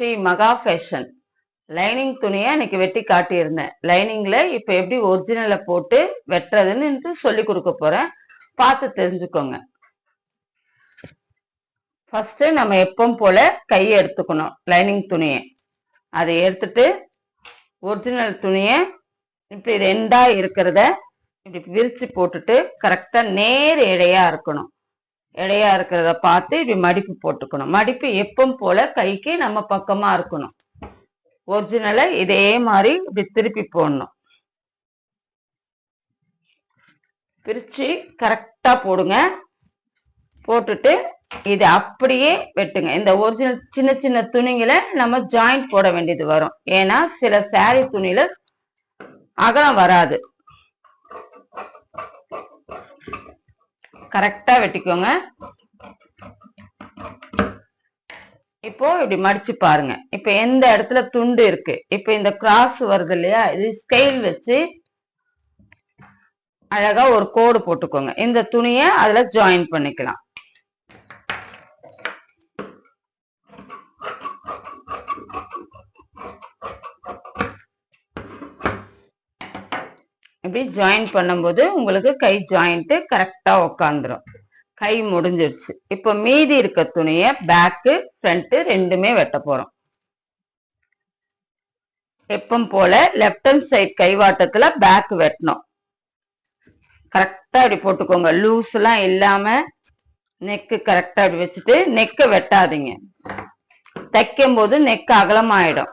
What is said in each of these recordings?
ஸ்ரீ மகா fashion. Lining துணியை இன்னைக்கு வெட்டி காட்டியிருந்தேன். லைனிங்ல இப்ப எப்படி ஒரிஜினலை போட்டு வெட்டுறதுன்னு சொல்லி கொடுக்க போறேன். பார்த்து தெரிஞ்சுக்கோங்க. ஃபர்ஸ்ட் நம்ம எப்பவும் போல கையை எடுத்துக்கணும் லைனிங் துணியை. அதை எடுத்துட்டு ஒரிஜினல் துணியை இப்படி ரெண்டா இருக்கிறத இப்படி விரிச்சு போட்டுட்டு கரெக்டா நேர் எடையா இருக்கணும். இடையா இருக்கிறத பார்த்து இப்படி மடிப்பு போட்டுக்கணும். மடிப்பு எப்பவும் போல கைக்கு நம்ம பக்கமா இருக்கணும். ஒரிஜினலை இதே மாதிரி இப்படி திருப்பி போடணும். பிரிச்சு கரெக்டா போடுங்க. போட்டுட்டு இது அப்படியே வெட்டுங்க. இந்த ஒரிஜினல் சின்ன சின்ன துணிங்களை நம்ம ஜாயிண்ட் போட வேண்டியது வரும். ஏன்னா சில சாரி துணியில அகலம் வராது. கரெக்டா வெட்டிக்கோங்க. இப்போ இப்படி மடிச்சு பாருங்க. இப்ப எந்த இடத்துல துண்டு இருக்கு? இப்ப இந்த கிராஸ் வருது இல்லையா? இது ஸ்கெயில் வச்சு அழகா ஒரு கோடு போட்டுக்கோங்க. இந்த துணியை அதுல ஜாயின் பண்ணிக்கலாம். இப்படி ஜாயின் பண்ணும்போது உங்களுக்கு கை ஜாயிண்ட்டு கரெக்டாக உக்காந்துரும் கை முடிஞ்சிருச்சு. இப்போ மீதி இருக்க துணியை பேக்கு ஃப்ரண்ட்டு ரெண்டுமே வெட்ட போகிறோம் எப்பவும் போல லெஃப்ட் ஹண்ட் சைட் கைவாட்டத்துல பேக் வெட்டணும். கரெக்டா இப்படி போட்டுக்கோங்க. லூஸ் எல்லாம் இல்லாம நெக்கு கரெக்டா இப்படி வச்சுட்டு நெக்கை வெட்டாதீங்க. தைக்கும் போது நெக் அகலமாயிடும்.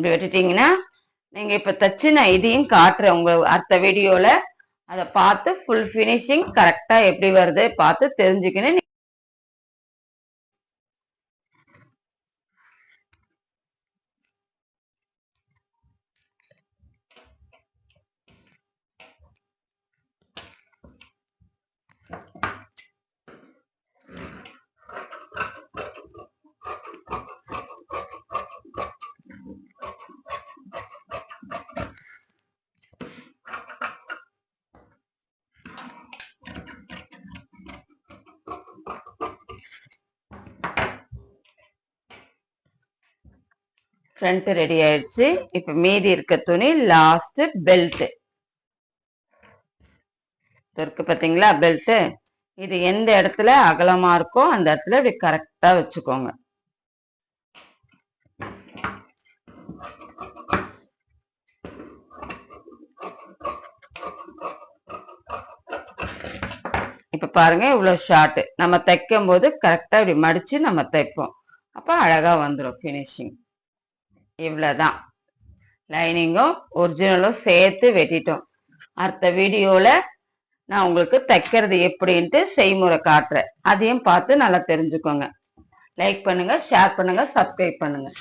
இப்படி வெட்டிட்டீங்கன்னா நீங்க இப்ப தச்சு நான் இதையும் காட்டுறேன் உங்க அடுத்த வீடியோல அதை பார்த்து ஃபுல் ஃபினிஷிங் கரெக்டா எப்படி வருது பார்த்து தெரிஞ்சுக்கணும் ஃப்ரண்ட் ரெடி ஆயிடுச்சு. இப்ப மீதி இருக்க துணி லாஸ்ட் பெல்ட் இருக்கு பாத்தீங்களா பெல்ட் இது எந்த இடத்துல அகலமா இருக்கோ அந்த இடத்துல இப்படி கரெக்டா வச்சுக்கோங்க. இப்ப பாருங்க இவ்வளவு ஷார்ட் நம்ம தைக்கும் போது கரெக்டா இப்படி மடிச்சு நம்ம தைப்போம். அப்ப அழகா வந்துடும் ஃபினிஷிங் இவ்வளோதான் லைனிங்கும் ஒரிஜினலும் சேர்த்து வெட்டிட்டோம். அடுத்த வீடியோவில் நான் உங்களுக்கு தைக்கிறது எப்படின்ட்டு செய்முறை காட்டுறேன். அதையும் பார்த்து நல்லா தெரிஞ்சுக்கோங்க. லைக் பண்ணுங்கள் ஷேர் பண்ணுங்கள் சப்ஸ்கிரைப் பண்ணுங்கள்